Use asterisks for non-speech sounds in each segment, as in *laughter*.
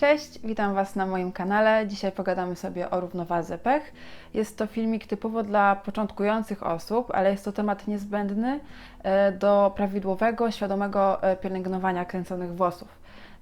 Cześć, witam Was na moim kanale. Dzisiaj pogadamy sobie o równowadze pech. Jest to filmik typowo dla początkujących osób, ale jest to temat niezbędny e, do prawidłowego, świadomego e, pielęgnowania kręconych włosów.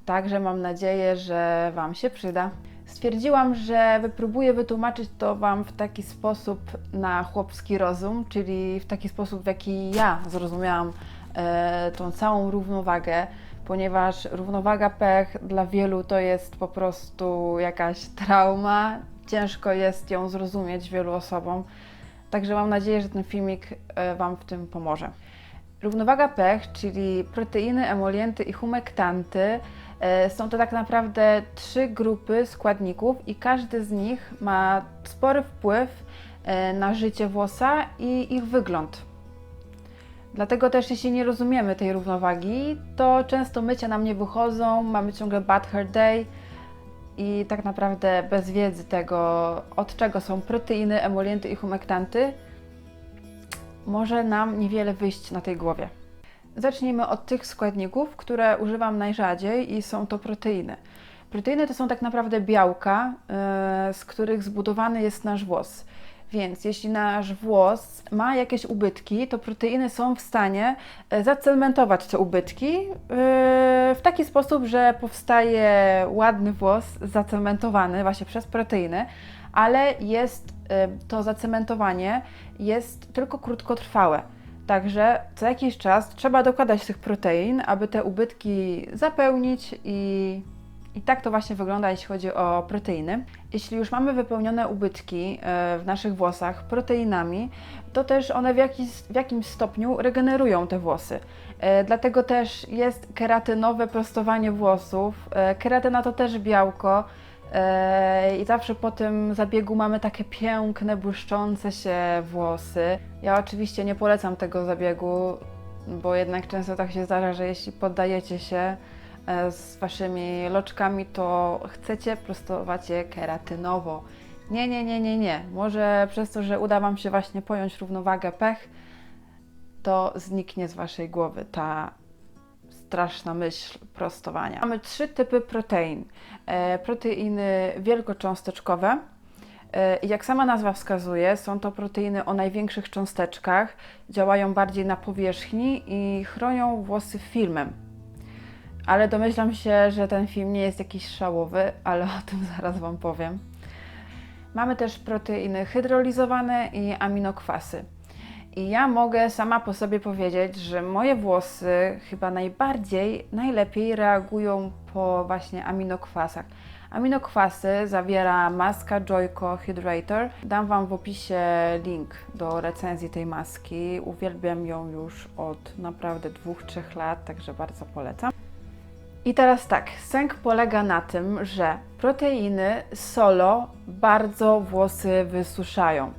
Także mam nadzieję, że Wam się przyda. Stwierdziłam, że wypróbuję wytłumaczyć to Wam w taki sposób na chłopski rozum, czyli w taki sposób, w jaki ja zrozumiałam e, tą całą równowagę ponieważ równowaga pech dla wielu to jest po prostu jakaś trauma. Ciężko jest ją zrozumieć wielu osobom. Także mam nadzieję, że ten filmik e, Wam w tym pomoże. Równowaga pech, czyli proteiny, emolienty i humektanty, e, są to tak naprawdę trzy grupy składników i każdy z nich ma spory wpływ e, na życie włosa i ich wygląd. Dlatego też, jeśli nie rozumiemy tej równowagi, to często mycia nam nie wychodzą, mamy ciągle bad hair day i tak naprawdę bez wiedzy tego, od czego są proteiny, emolienty i humektanty, może nam niewiele wyjść na tej głowie. Zacznijmy od tych składników, które używam najrzadziej i są to proteiny. Proteiny to są tak naprawdę białka, yy, z których zbudowany jest nasz włos. Więc jeśli nasz włos ma jakieś ubytki, to proteiny są w stanie e, zacementować te ubytki e, w taki sposób, że powstaje ładny włos zacementowany właśnie przez proteiny, ale jest e, to zacementowanie jest tylko krótkotrwałe. Także co jakiś czas trzeba dokładać tych protein, aby te ubytki zapełnić i i tak to właśnie wygląda, jeśli chodzi o proteiny. Jeśli już mamy wypełnione ubytki e, w naszych włosach proteinami, to też one w, jakiś, w jakimś stopniu regenerują te włosy. E, dlatego też jest keratynowe prostowanie włosów. E, keratyna to też białko. I zawsze po tym zabiegu mamy takie piękne, błyszczące się włosy. Ja oczywiście nie polecam tego zabiegu, bo jednak często tak się zdarza, że jeśli poddajecie się, z waszymi loczkami, to chcecie prostować je keratynowo. Nie, nie, nie, nie, nie. Może przez to, że uda Wam się właśnie pojąć równowagę pech, to zniknie z Waszej głowy ta straszna myśl prostowania. Mamy trzy typy protein. E, proteiny wielkocząsteczkowe. E, jak sama nazwa wskazuje, są to proteiny o największych cząsteczkach, działają bardziej na powierzchni i chronią włosy filmem ale domyślam się, że ten film nie jest jakiś szałowy, ale o tym *laughs* zaraz Wam powiem. Mamy też proteiny hydrolizowane i aminokwasy. I ja mogę sama po sobie powiedzieć, że moje włosy chyba najbardziej, najlepiej reagują po właśnie aminokwasach. Aminokwasy zawiera maska Joyco Hydrator. Dam Wam w opisie link do recenzji tej maski. Uwielbiam ją już od naprawdę 2-3 lat, także bardzo polecam. I teraz tak, sęk polega na tym, że proteiny solo bardzo włosy wysuszają.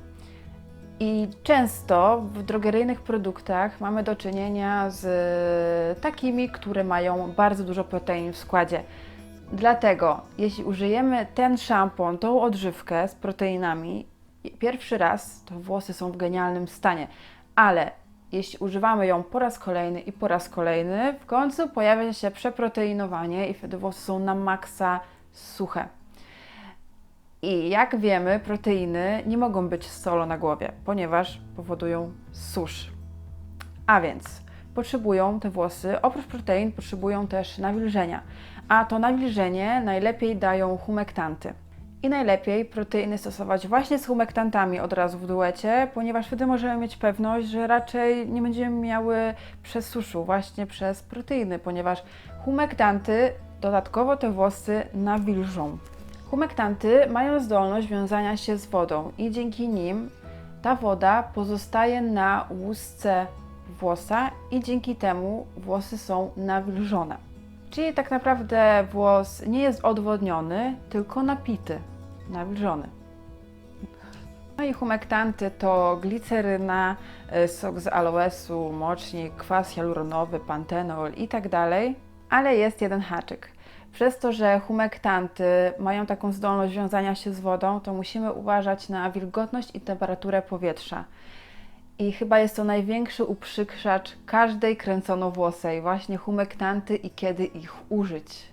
I często w drogeryjnych produktach mamy do czynienia z takimi, które mają bardzo dużo protein w składzie. Dlatego, jeśli użyjemy ten szampon, tą odżywkę z proteinami, pierwszy raz, to włosy są w genialnym stanie. Ale jeśli używamy ją po raz kolejny i po raz kolejny, w końcu pojawia się przeproteinowanie i wtedy włosy są na maksa suche. I jak wiemy, proteiny nie mogą być solo na głowie, ponieważ powodują susz. A więc potrzebują te włosy, oprócz protein, potrzebują też nawilżenia. A to nawilżenie najlepiej dają humektanty. I najlepiej proteiny stosować właśnie z humektantami od razu w duecie, ponieważ wtedy możemy mieć pewność, że raczej nie będziemy miały przesuszu właśnie przez proteiny, ponieważ humektanty dodatkowo te włosy nawilżą. Humektanty mają zdolność wiązania się z wodą i dzięki nim ta woda pozostaje na łusce włosa i dzięki temu włosy są nawilżone. Czyli tak naprawdę włos nie jest odwodniony, tylko napity, nawilżony. No i humektanty to gliceryna, y, sok z aloesu, mocznik, kwas hialuronowy, pantenol tak dalej. Ale jest jeden haczyk. Przez to, że humektanty mają taką zdolność wiązania się z wodą, to musimy uważać na wilgotność i temperaturę powietrza. I chyba jest to największy uprzykrzacz każdej kręconowłosej, właśnie humektanty i kiedy ich użyć.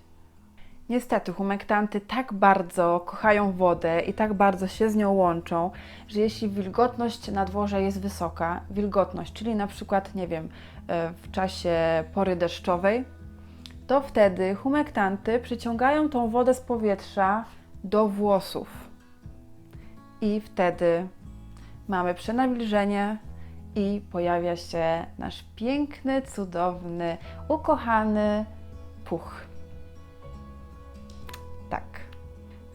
Niestety, humektanty tak bardzo kochają wodę i tak bardzo się z nią łączą, że jeśli wilgotność na dworze jest wysoka, wilgotność, czyli na przykład, nie wiem, e, w czasie pory deszczowej, to wtedy humektanty przyciągają tą wodę z powietrza do włosów. I wtedy mamy przenawilżenie i pojawia się nasz piękny, cudowny, ukochany puch. Tak.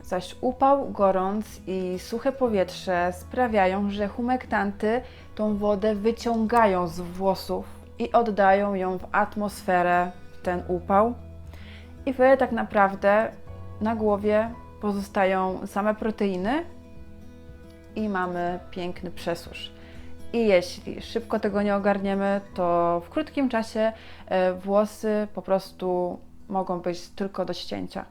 Zaś upał, gorąc i suche powietrze sprawiają, że humektanty tą wodę wyciągają z włosów i oddają ją w atmosferę, w ten upał. I wtedy tak naprawdę na głowie pozostają same proteiny i mamy piękny przesusz. I jeśli szybko tego nie ogarniemy, to w krótkim czasie e, włosy po prostu mogą być tylko do ścięcia.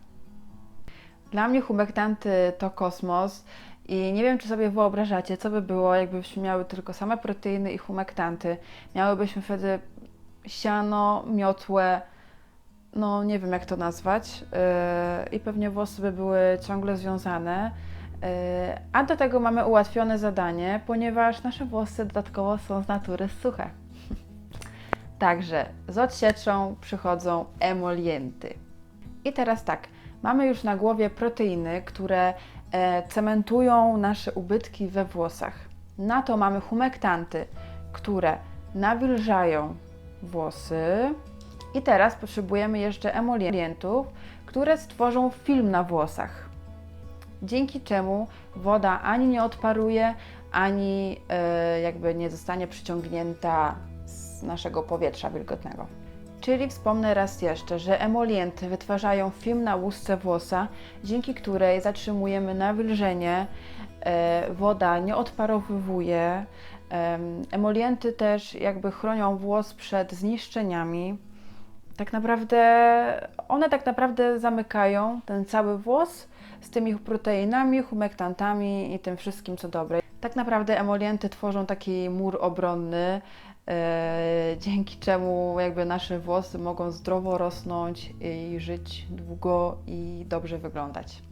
Dla mnie humektanty to kosmos i nie wiem, czy sobie wyobrażacie, co by było, jakbyśmy miały tylko same proteiny i humektanty. Miałybyśmy wtedy siano, miotłę, no nie wiem jak to nazwać, yy, i pewnie włosy by były ciągle związane. Yy, a do tego mamy ułatwione zadanie, ponieważ nasze włosy dodatkowo są z natury suche. *laughs* Także z odsieczą przychodzą emolienty. I teraz tak, mamy już na głowie proteiny, które e, cementują nasze ubytki we włosach. Na to mamy humektanty, które nawilżają włosy. I teraz potrzebujemy jeszcze emolientów, które stworzą film na włosach. Dzięki czemu woda ani nie odparuje, ani e, jakby nie zostanie przyciągnięta z naszego powietrza wilgotnego. Czyli wspomnę raz jeszcze, że emolienty wytwarzają film na łusce włosa, dzięki której zatrzymujemy nawilżenie, e, woda nie odparowywuje. Emolienty też jakby chronią włos przed zniszczeniami. Tak naprawdę one tak naprawdę zamykają ten cały włos z tymi proteinami, humektantami i tym wszystkim co dobre. Tak naprawdę emolienty tworzą taki mur obronny, dzięki czemu jakby nasze włosy mogą zdrowo rosnąć i żyć długo i dobrze wyglądać.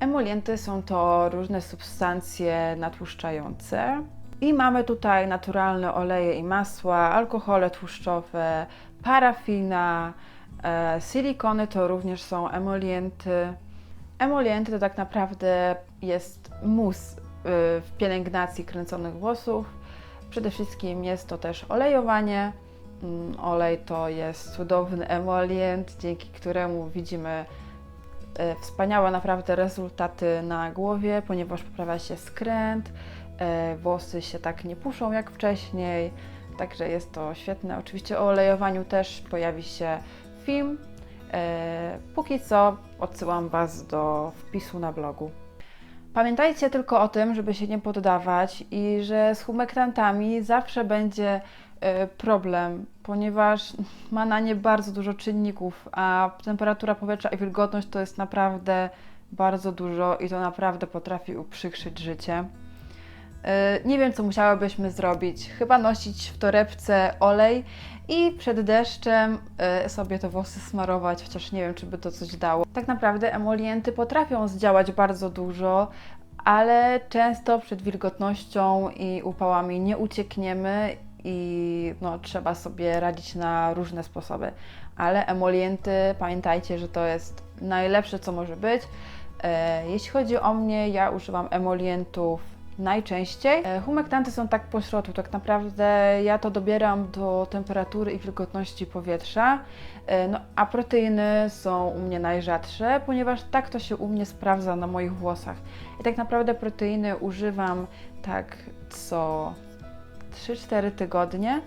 Emolienty są to różne substancje natłuszczające. I mamy tutaj naturalne oleje i masła, alkohole tłuszczowe, parafina, e, silikony to również są emolienty. Emolienty to tak naprawdę jest mus y, w pielęgnacji kręconych włosów Przede wszystkim jest to też olejowanie. Mm, olej to jest cudowny emolient, dzięki któremu widzimy e, wspaniałe naprawdę rezultaty na głowie, ponieważ poprawia się skręt, e, włosy się tak nie puszą jak wcześniej, także jest to świetne. Oczywiście o olejowaniu też pojawi się film. E, póki co odsyłam Was do wpisu na blogu. Pamiętajcie tylko o tym, żeby się nie poddawać i że z humektantami zawsze będzie e, problem, ponieważ ma na nie bardzo dużo czynników, a temperatura powietrza i wilgotność to jest naprawdę bardzo dużo i to naprawdę potrafi uprzykrzyć życie. E, nie wiem, co musiałybyśmy zrobić. Chyba nosić w torebce olej i przed deszczem e, sobie te włosy smarować, chociaż nie wiem, czy by to coś dało. Tak naprawdę emolienty potrafią zdziałać bardzo dużo, ale często przed wilgotnością i upałami nie uciekniemy i no, trzeba sobie radzić na różne sposoby. Ale emolienty, pamiętajcie, że to jest najlepsze, co może być. E, jeśli chodzi o mnie, ja używam emolientów najczęściej. E, humektanty są tak po środku, tak naprawdę ja to dobieram do temperatury i wilgotności powietrza, e, no, a proteiny są u mnie najrzadsze, ponieważ tak to się u mnie sprawdza na moich włosach. I tak naprawdę proteiny używam tak co 3-4 tygodnie,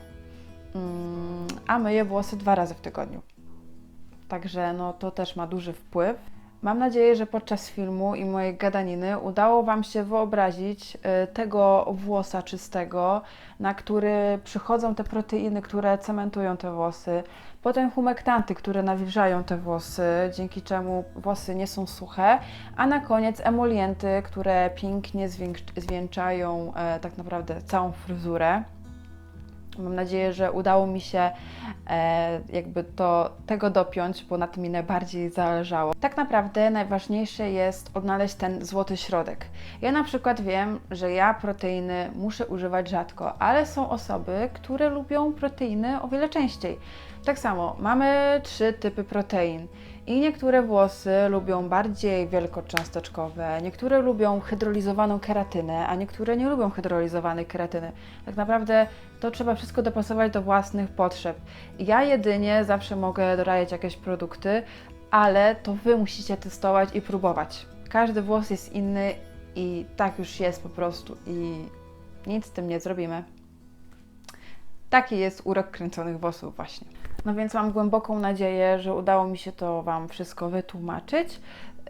mm, a myję włosy dwa razy w tygodniu. Także no, to też ma duży wpływ. Mam nadzieję, że podczas filmu i mojej gadaniny udało Wam się wyobrazić y, tego włosa czystego, na który przychodzą te proteiny, które cementują te włosy, potem humektanty, które nawilżają te włosy, dzięki czemu włosy nie są suche, a na koniec emolienty, które pięknie zwieńczają e, tak naprawdę całą fryzurę. Mam nadzieję, że udało mi się e, jakby to, tego dopiąć, bo na tym mi najbardziej zależało. Tak naprawdę najważniejsze jest odnaleźć ten złoty środek. Ja na przykład wiem, że ja proteiny muszę używać rzadko, ale są osoby, które lubią proteiny o wiele częściej. Tak samo mamy trzy typy protein. I niektóre włosy lubią bardziej wielkocząsteczkowe, niektóre lubią hydrolizowaną keratynę, a niektóre nie lubią hydrolizowanej keratyny. Tak naprawdę to trzeba wszystko dopasować do własnych potrzeb. Ja jedynie zawsze mogę dorajać jakieś produkty, ale to Wy musicie testować i próbować. Każdy włos jest inny i tak już jest po prostu i nic z tym nie zrobimy. Taki jest urok kręconych włosów właśnie. No więc mam głęboką nadzieję, że udało mi się to Wam wszystko wytłumaczyć.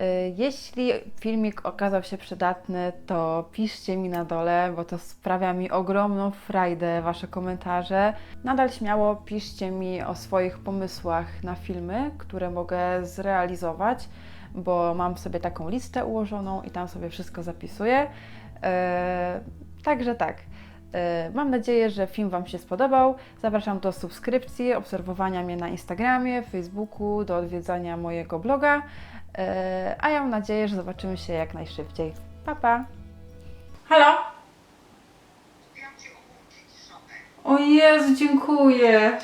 Y, Jeśli filmik okazał się przydatny, to piszcie mi na dole, bo to sprawia mi ogromną frajdę Wasze komentarze. Nadal śmiało piszcie mi o swoich pomysłach na filmy, które mogę zrealizować, bo mam sobie taką listę ułożoną i tam sobie wszystko zapisuję. E, Także tak. E, Mam nadzieję, że film Wam się spodobał. Zapraszam do subskrypcji, obserwowania mnie na Instagramie, Facebooku, do odwiedzania mojego bloga. E, A ja mam nadzieję, że zobaczymy się jak najszybciej. Pa, pa! Halo? O Jezu, dziękuję!